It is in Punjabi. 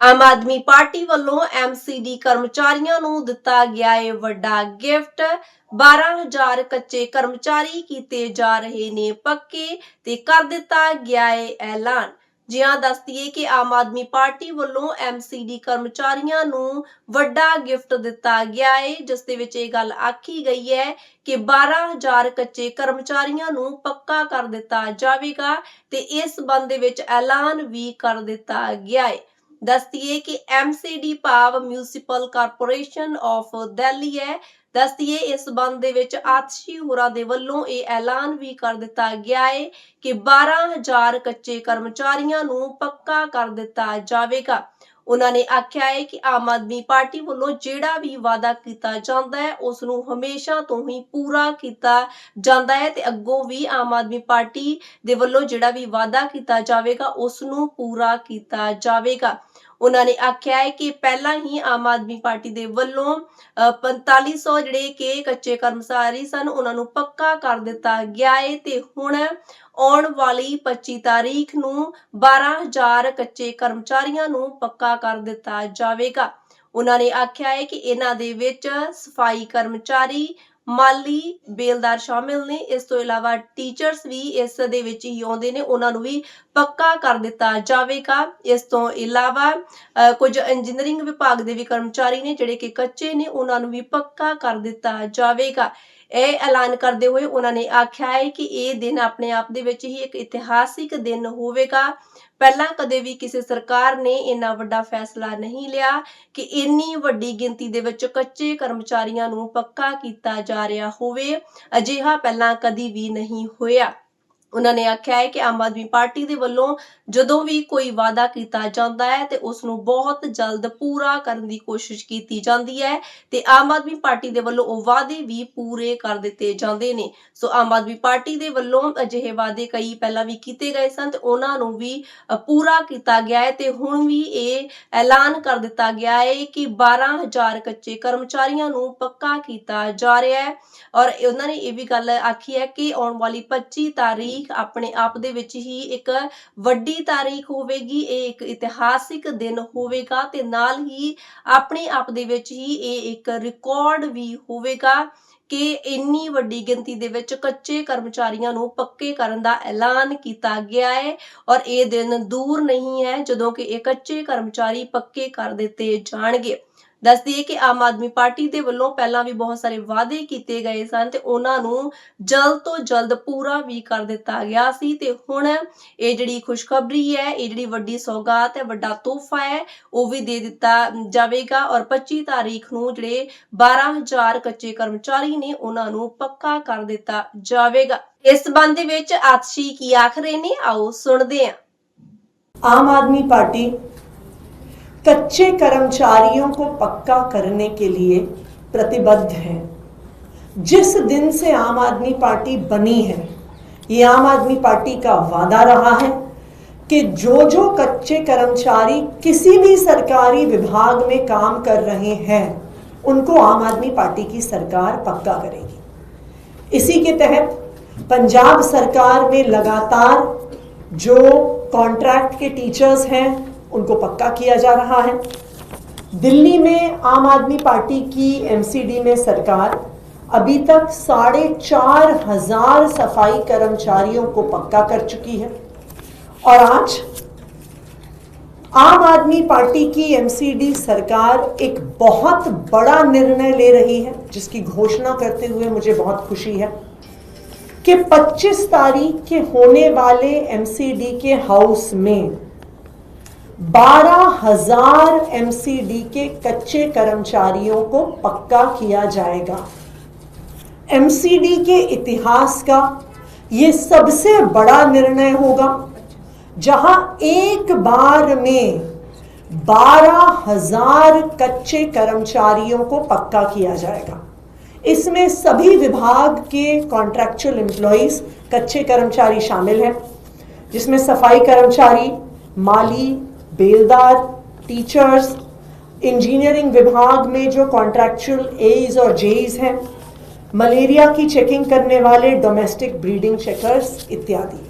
ਆਮ ਆਦਮੀ ਪਾਰਟੀ ਵੱਲੋਂ ਐਮਸੀਡੀ ਕਰਮਚਾਰੀਆਂ ਨੂੰ ਦਿੱਤਾ ਗਿਆ ਹੈ ਵੱਡਾ ਗਿਫਟ। 12000 ਕੱਚੇ ਕਰਮਚਾਰੀ ਕੀਤੇ ਜਾ ਰਹੇ ਨੇ ਪੱਕੇ ਤੇ ਕਰ ਦਿੱਤਾ ਗਿਆ ਹੈ ਐਲਾਨ। ਜਿਹਾਂ ਦੱਸਦੀਏ ਕਿ ਆਮ ਆਦਮੀ ਪਾਰਟੀ ਵੱਲੋਂ ਐਮਸੀਡੀ ਕਰਮਚਾਰੀਆਂ ਨੂੰ ਵੱਡਾ ਗਿਫਟ ਦਿੱਤਾ ਗਿਆ ਹੈ ਜਿਸ ਦੇ ਵਿੱਚ ਇਹ ਗੱਲ ਆਖੀ ਗਈ ਹੈ ਕਿ 12000 ਕੱਚੇ ਕਰਮਚਾਰੀਆਂ ਨੂੰ ਪੱਕਾ ਕਰ ਦਿੱਤਾ ਜਾਵੇਗਾ ਤੇ ਇਸ ਸੰਬੰਧ ਦੇ ਵਿੱਚ ਐਲਾਨ ਵੀ ਕਰ ਦਿੱਤਾ ਗਿਆ ਹੈ ਦੱਸਦੀਏ ਕਿ ਐਮਸੀਡੀ ਭਾਵ ਮਿਊਨਿਸਪਲ ਕਾਰਪੋਰੇਸ਼ਨ ਆਫ ਦਿੱਲੀ ਹੈ। ਦੱਸਦੀਏ ਇਸ ਸੰਬੰਧ ਦੇ ਵਿੱਚ ਆਤਸ਼ੀ ਹੋਰਾਂ ਦੇ ਵੱਲੋਂ ਇਹ ਐਲਾਨ ਵੀ ਕਰ ਦਿੱਤਾ ਗਿਆ ਹੈ ਕਿ 12000 ਕੱਚੇ ਕਰਮਚਾਰੀਆਂ ਨੂੰ ਪੱਕਾ ਕਰ ਦਿੱਤਾ ਜਾਵੇਗਾ। ਉਹਨਾਂ ਨੇ ਆਖਿਆ ਹੈ ਕਿ ਆਮ ਆਦਮੀ ਪਾਰਟੀ ਵੱਲੋਂ ਜਿਹੜਾ ਵੀ ਵਾਅਦਾ ਕੀਤਾ ਜਾਂਦਾ ਹੈ, ਉਸ ਨੂੰ ਹਮੇਸ਼ਾ ਤੋਂ ਹੀ ਪੂਰਾ ਕੀਤਾ ਜਾਂਦਾ ਹੈ ਤੇ ਅੱਗੋਂ ਵੀ ਆਮ ਆਦਮੀ ਪਾਰਟੀ ਦੇ ਵੱਲੋਂ ਜਿਹੜਾ ਵੀ ਵਾਅਦਾ ਕੀਤਾ ਜਾਵੇਗਾ, ਉਸ ਨੂੰ ਪੂਰਾ ਕੀਤਾ ਜਾਵੇਗਾ। ਉਹਨਾਂ ਨੇ ਆਖਿਆ ਹੈ ਕਿ ਪਹਿਲਾਂ ਹੀ ਆਮ ਆਦਮੀ ਪਾਰਟੀ ਦੇ ਵੱਲੋਂ ਅ, 4500 ਜਿਹੜੇ ਕਿ ਕੱਚੇ ਕਰਮਚਾਰੀ ਸਨ ਉਹਨਾਂ ਨੂੰ ਪੱਕਾ ਕਰ ਦਿੱਤਾ ਗਿਆ ਹੈ ਤੇ ਹੁਣ ਆਉਣ ਵਾਲੀ 25 ਤਾਰੀਖ ਨੂੰ 12000 ਕੱਚੇ ਕਰਮਚਾਰੀਆਂ ਨੂੰ ਪੱਕਾ ਕਰ ਦਿੱਤਾ ਜਾਵੇਗਾ। ਉਹਨਾਂ ਨੇ ਆਖਿਆ ਹੈ ਕਿ ਇਹਨਾਂ ਦੇ ਵਿੱਚ ਸਫ਼ਾਈ ਕਰਮਚਾਰੀ ਮਾਲੀ ਬੇਲਦਾਰ ਸ਼ਾਮਿਲ ਨੇ। ਇਸ ਤੋਂ ਇਲਾਵਾ ਟੀਚਰਸ ਵੀ ਇਸ ਦੇ ਵਿੱਚ ਹੀ ਆਉਂਦੇ ਨੇ। ਉਹਨਾਂ ਨੂੰ ਵੀ ਪੱਕਾ ਕਰ ਦਿੱਤਾ ਜਾਵੇਗਾ। ਇਸ ਤੋਂ ਇਲਾਵਾ ਅ, ਕੁਝ ਇੰਜੀਨੀਅਰਿੰਗ ਵਿਭਾਗ ਦੇ ਵੀ ਕਰਮਚਾਰੀ ਨੇ ਜਿਹੜੇ ਕਿ ਕੱਚੇ ਨੇ ਉਹਨਾਂ ਨੂੰ ਵੀ ਪੱਕਾ ਕਰ ਦਿੱਤਾ ਜਾਵੇਗਾ। ਇਹ ਐਲਾਨ ਕਰਦੇ ਹੋਏ ਉਹਨਾਂ ਨੇ ਆਖਿਆ ਹੈ ਕਿ ਇਹ ਦਿਨ ਆਪਣੇ ਆਪ ਦੇ ਵਿੱਚ ਹੀ ਇੱਕ ਇਤਿਹਾਸਿਕ ਦਿਨ ਹੋਵੇਗਾ। ਪਹਿਲਾਂ ਕਦੇ ਵੀ ਕਿਸੇ ਸਰਕਾਰ ਨੇ ਇੰਨਾ ਵੱਡਾ ਫੈਸਲਾ ਨਹੀਂ ਲਿਆ ਕਿ ਇੰਨੀ ਵੱਡੀ ਗਿਣਤੀ ਦੇ ਵਿੱਚ ਕੱਚੇ ਕਰਮਚਾਰੀਆਂ ਨੂੰ ਪੱਕਾ ਕੀਤਾ ਜਾ ਰਿਹਾ ਹੋਵੇ। ਅਜਿਹਾ ਪਹਿਲਾਂ ਕਦੀ ਵੀ ਨਹੀਂ ਹੋਇਆ। ਉਹਨਾਂ ਨੇ ਆਖਿਆ ਹੈ ਕਿ ਆਮ ਆਦਮੀ ਪਾਰਟੀ ਦੇ ਵੱਲੋਂ ਜਦੋਂ ਵੀ ਕੋਈ ਵਾਅਦਾ ਕੀਤਾ ਜਾਂਦਾ ਹੈ ਤੇ ਉਸ ਨੂੰ ਬਹੁਤ ਜਲਦ ਪੂਰਾ ਕਰਨ ਦੀ ਕੋਸ਼ਿਸ਼ ਕੀਤੀ ਜਾਂਦੀ ਹੈ ਤੇ ਆਮ ਆਦਮੀ ਪਾਰਟੀ ਦੇ ਵੱਲੋਂ ਉਹ ਵਾਅਦੇ ਵੀ ਪੂਰੇ ਕਰ ਦਿੱਤੇ ਜਾਂਦੇ ਨੇ। ਸੋ ਆਮ ਆਦਮੀ ਪਾਰਟੀ ਦੇ ਵੱਲੋਂ ਅਜਿਹੇ ਵਾਅਦੇ ਕਈ ਪਹਿਲਾਂ ਵੀ ਕੀਤੇ ਗਏ ਸਨ ਤੇ ਉਹਨਾਂ ਨੂੰ ਵੀ ਪੂਰਾ ਕੀਤਾ ਗਿਆ ਹੈ ਤੇ ਹੁਣ ਵੀ ਇਹ ਐਲਾਨ ਕਰ ਦਿੱਤਾ ਗਿਆ ਹੈ ਕਿ 12000 ਕੱਚੇ ਕਰਮਚਾਰੀਆਂ ਨੂੰ ਪੱਕਾ ਕੀਤਾ ਜਾ ਰਿਹਾ ਹੈ। ਔਰ ਉਹਨਾਂ ਨੇ ਇਹ ਵੀ ਗੱਲ ਆਖੀ ਹੈ ਕਿ ਆਉਣ ਵਾਲੀ 25 ਤਾਰੀਖ ਆਪਣੇ ਆਪ ਦੇ ਵਿੱਚ ਹੀ ਇੱਕ ਵੱਡੀ ਤਾਰੀਖ ਹੋਵੇਗੀ, ਇਹ ਇੱਕ ਇਤਿਹਾਸਿਕ ਦਿਨ ਹੋਵੇਗਾ ਤੇ ਨਾਲ ਹੀ ਆਪਣੇ ਆਪ ਦੇ ਵਿੱਚ ਹੀ ਇਹ ਇੱਕ ਰਿਕਾਰਡ ਵੀ ਹੋਵੇਗਾ ਕਿ ਇੰਨੀ ਵੱਡੀ ਗਿਣਤੀ ਦੇ ਵਿੱਚ ਕੱਚੇ ਕਰਮਚਾਰੀਆਂ ਨੂੰ ਪੱਕੇ ਕਰਨ ਦਾ ਐਲਾਨ ਕੀਤਾ ਗਿਆ ਹੈ ਔਰ ਇਹ ਦਿਨ ਦੂਰ ਨਹੀਂ ਹੈ ਜਦੋਂ ਕਿ ਇਹ ਕੱਚੇ ਕਰਮਚਾਰੀ ਪੱਕੇ ਕਰ ਦਿੱਤੇ ਜਾਣਗੇ। ਦੱਸਦੀ ਦਈਏ ਕਿ ਆਮ ਆਦਮੀ ਪਾਰਟੀ ਦੇ ਵੱਲੋਂ ਪਹਿਲਾਂ ਵੀ ਬਹੁਤ ਸਾਰੇ ਵਾਅਦੇ ਕੀਤੇ ਗਏ ਸਨ ਤੇ ਉਹਨਾਂ ਨੂੰ ਜਲਦ ਤੋਂ ਜਲਦ ਪੂਰਾ ਵੀ ਕਰ ਦਿੱਤਾ ਗਿਆ ਸੀ ਤੇ ਹੁਣ ਇਹ ਜਿਹੜੀ ਖੁਸ਼ਖਬਰੀ ਹੈ, ਇਹ ਜਿਹੜੀ ਵੱਡੀ ਸੌਗਾਤ ਹੈ, ਵੱਡਾ ਤੋਹਫਾ ਹੈ, ਉਹ ਵੀ ਦੇ ਦਿੱਤਾ ਜਾਵੇਗਾ ਔਰ 25 ਤਾਰੀਖ ਨੂੰ ਜਿਹੜੇ 12000 ਕੱਚੇ ਕਰਮਚਾਰੀ ਨੇ ਉਹਨਾਂ ਨੂੰ ਪੱਕਾ ਕਰ ਦਿੱਤਾ ਜਾਵੇਗਾ। ਇਸ ਸੰਬੰਧ ਵਿੱਚ ਆਤਸ਼ੀ ਕੀ ਆਖ ਰਹੇ ਨੇ? ਆਓ ਸੁਣਦੇ ਹਾਂ। ਆਮ ਆਦਮੀ ਪਾਰਟੀ कच्चे कर्मचारियों को पक्का करने के लिए प्रतिबद्ध है। जिस दिन से आम आदमी पार्टी बनी है, ये आम आदमी पार्टी का वादा रहा है कि जो जो कच्चे कर्मचारी किसी भी सरकारी विभाग में काम कर रहे हैं, उनको आम आदमी पार्टी की सरकार पक्का करेगी। इसी के तहत पंजाब सरकार में लगातार जो कॉन्ट्रैक्ट के टीचर्स हैं उनको पक्का किया जा रहा है। दिल्ली में आम आदमी पार्टी की एमसीडी में सरकार अभी तक साढ़े चार हज़ार सफ़ाई कर्मचारियों को पक्का कर चुकी है। और आज आम आदमी पार्टी की एमसीडी सरकार एक बहुत बड़ा निर्णय ले रही है, जिसकी घोषणा करते हुए मुझे बहुत खुशी है कि 25 तारीख के होने वाले एमसीडी के हाउस में बारह हज़ार एमसीडी के कच्चे कर्मचारियों को पक्का किया जाएगा। एमसीडी के इतिहास का ये सबसे बड़ा निर्णय होगा, जहाँ एक बार में बारह हज़ार कच्चे कर्मचारियों को पक्का किया जाएगा। इसमें सभी विभाग के कॉन्ट्रैक्चुअल एम्प्लॉयज़ कच्चे कर्मचारी शामिल हैं, जिसमें सफ़ाई कर्मचारी, माली बेलदार टीचर्स इंजीनियरिंग विभाग में जो कॉन्ट्रैक्चुअल एज और जेईज हैं मलेरिया की चेकिंग करने वाले डोमेस्टिक ब्रीडिंग चेकर्स इत्यादि।